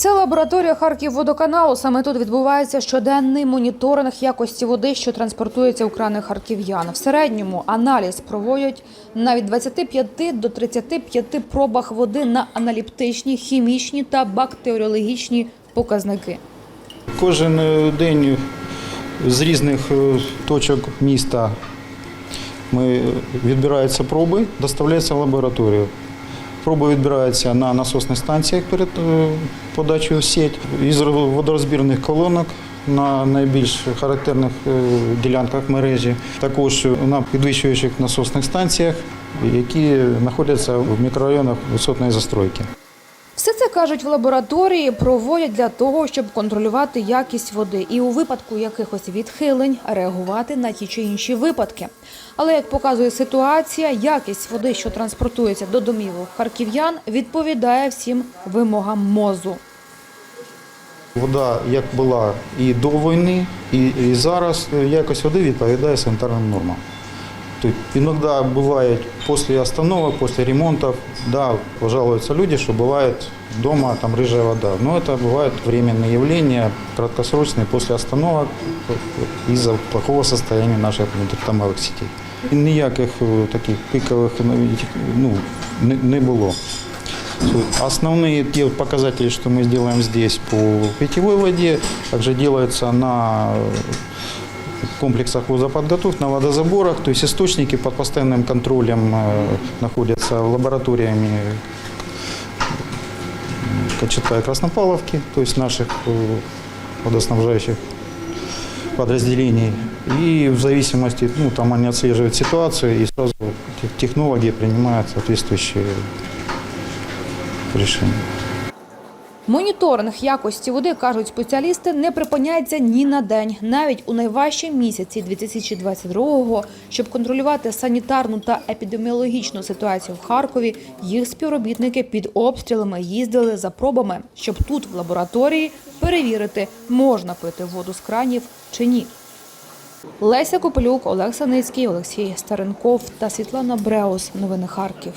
Це лабораторія Харківводоканалу. Саме тут відбувається щоденний моніторинг якості води, що транспортується у крани харків'ян. В середньому аналіз проводять навіть 25 до 35 пробах води на аналіптичні, хімічні та бактеріологічні показники. Кожен е, день з різних е, точок міста ми відбираються проби, доставляються в лабораторію. Проби відбираються на насосних станціях перед е, подачею в сеть із водорозбірних колонок на найбільш характерних е, ділянках мережі, також на підвищуючих насосних станціях, які знаходяться в мікрорайонах висотної застройки. Все це кажуть в лабораторії, проводять для того, щоб контролювати якість води і у випадку якихось відхилень реагувати на ті чи інші випадки. Але як показує ситуація, якість води, що транспортується до домівок харків'ян, відповідає всім вимогам мозу. Вода як була і до війни, і, зараз е, якість води відповідає санітарним нормам. Тобто іноді бувають після остановок, після ремонтів, да, пожалуются люди, що буває вдома там рыжая вода. Но это бывают временные явления, краткосрочные после остановок э, из-за плохого состояния наших внутритомових сетей. І ніяких е, таких пикових ну, не, не було. Основные те показатели, что мы сделаем здесь по питьевой воде, также делаются на комплексах водоподготовки, на водозаборах. То есть источники под постоянным контролем э, находятся в лабораториями Кочета и Краснопавловки, то есть наших э, водоснабжающих подразделений. И в зависимости, ну, там они отслеживают ситуацию, и сразу тех- технологи принимают соответствующие решения. Моніторинг якості води, кажуть спеціалісти, не припиняється ні на день, навіть у найважчі місяці 2022-го, щоб контролювати санітарну та епідеміологічну ситуацію в Харкові. Їх співробітники під обстрілами їздили за пробами, щоб тут, в лабораторії, перевірити, можна пити воду з кранів чи ні. Леся Копелюк, Олег Саницький, Олексій Старенков та Світлана Бреус. Новини Харків.